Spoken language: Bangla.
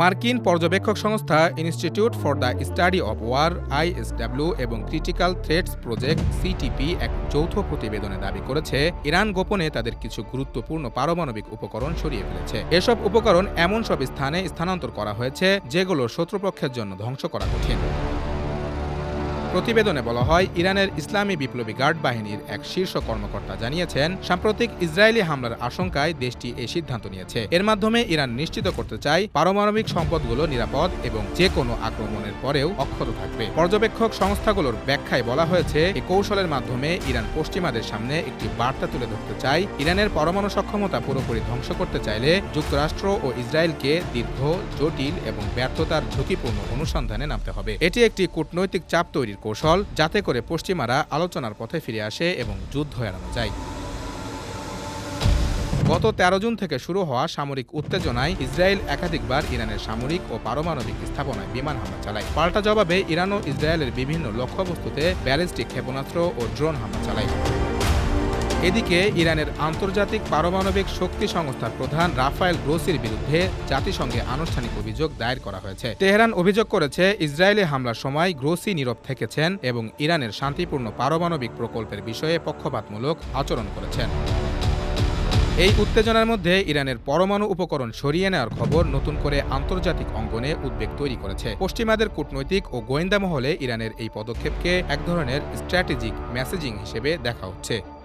মার্কিন পর্যবেক্ষক সংস্থা Institute for the Study of War ISW এবং ক্রিটিক্যাল থ্রেটস প্রজেক্ট সিটিপি এক যৌথ প্রতিবেদনে দাবি করেছে, ইরান গোপনে তাদের কিছু গুরুত্বপূর্ণ পারমাণবিক উপকরণ সরিয়ে ফেলেছে। এসব উপকরণ এমন সব স্থানে স্থানান্তর করা হয়েছে, যেগুলো শত্রুপক্ষের জন্য ধ্বংস করা কঠিন। প্রতিবেদনে বলা হয়, ইরানের ইসলামী বিপ্লবী গার্ড বাহিনীর এক শীর্ষ কর্মকর্তা জানিয়েছেন, সাম্প্রতিক ইসরায়েলি হামলার আশঙ্কায় দেশটি এই সিদ্ধান্ত নিয়েছে। এর মাধ্যমে ইরান নিশ্চিত করতে চায়, পারমাণবিক সম্পদগুলো নিরাপদ এবং যে কোনো আক্রমণের পরেও অক্ষত থাকবে। পর্যবেক্ষক সংস্থাগুলোর ব্যাখ্যায় বলা হয়েছে এই কৌশলের মাধ্যমে ইরান পশ্চিমাদের সামনে একটি বার্তা তুলে ধরতে চায়, ইরানের পরমাণু সক্ষমতা পুরোপুরি ধ্বংস করতে চাইলে যুক্তরাষ্ট্র ও ইসরায়েলকে দীর্ঘ, জটিল এবং ব্যর্থতার ঝুঁকিপূর্ণ অনুসন্ধানে নামতে হবে। এটি একটি কূটনৈতিক চাপ তৈরির কৌশল যাতে করে পশ্চিমারা আলোচনার পথে ফিরে আসে এবং যুদ্ধ এড়ানো যায়। গত তেরো জুন থেকে শুরু হওয়া সামরিক উত্তেজনায় ইসরায়েল একাধিকবার ইরানের সামরিক ও পারমাণবিক স্থাপনায় বিমান হামলা চালায়। পাল্টা জবাবে ইরান ও ইসরায়েলের বিভিন্ন লক্ষ্যবস্তুতে ব্যালিস্টিক ক্ষেপণাস্ত্র ও ড্রোন হামলা চালায়। এদিকে ইরানের আন্তর্জাতিক পারমাণবিক শক্তি সংস্থার প্রধান রাফায়েল গ্রোসির বিরুদ্ধে জাতিসংঘে আনুষ্ঠানিক অভিযোগ দায়ের করা হয়েছে। তেহরান অভিযোগ করেছে, ইসরায়েলি হামলার সময় গ্রোসি নীরব থেকেছেন এবং ইরানের শান্তিপূর্ণ পারমাণবিক প্রকল্পের বিষয়ে পক্ষপাতমূলক আচরণ করেছেন। এই উত্তেজনার মধ্যে ইরানের পরমাণু উপকরণ সরিয়ে নেওয়ার খবর নতুন করে আন্তর্জাতিক অঙ্গনে উদ্বেগ তৈরি করেছে। পশ্চিমাদের কূটনৈতিক ও গোয়েন্দা মহলে ইরানের এই পদক্ষেপকে এক ধরনের স্ট্র্যাটেজিক মেসেজিং হিসেবে দেখা হচ্ছে।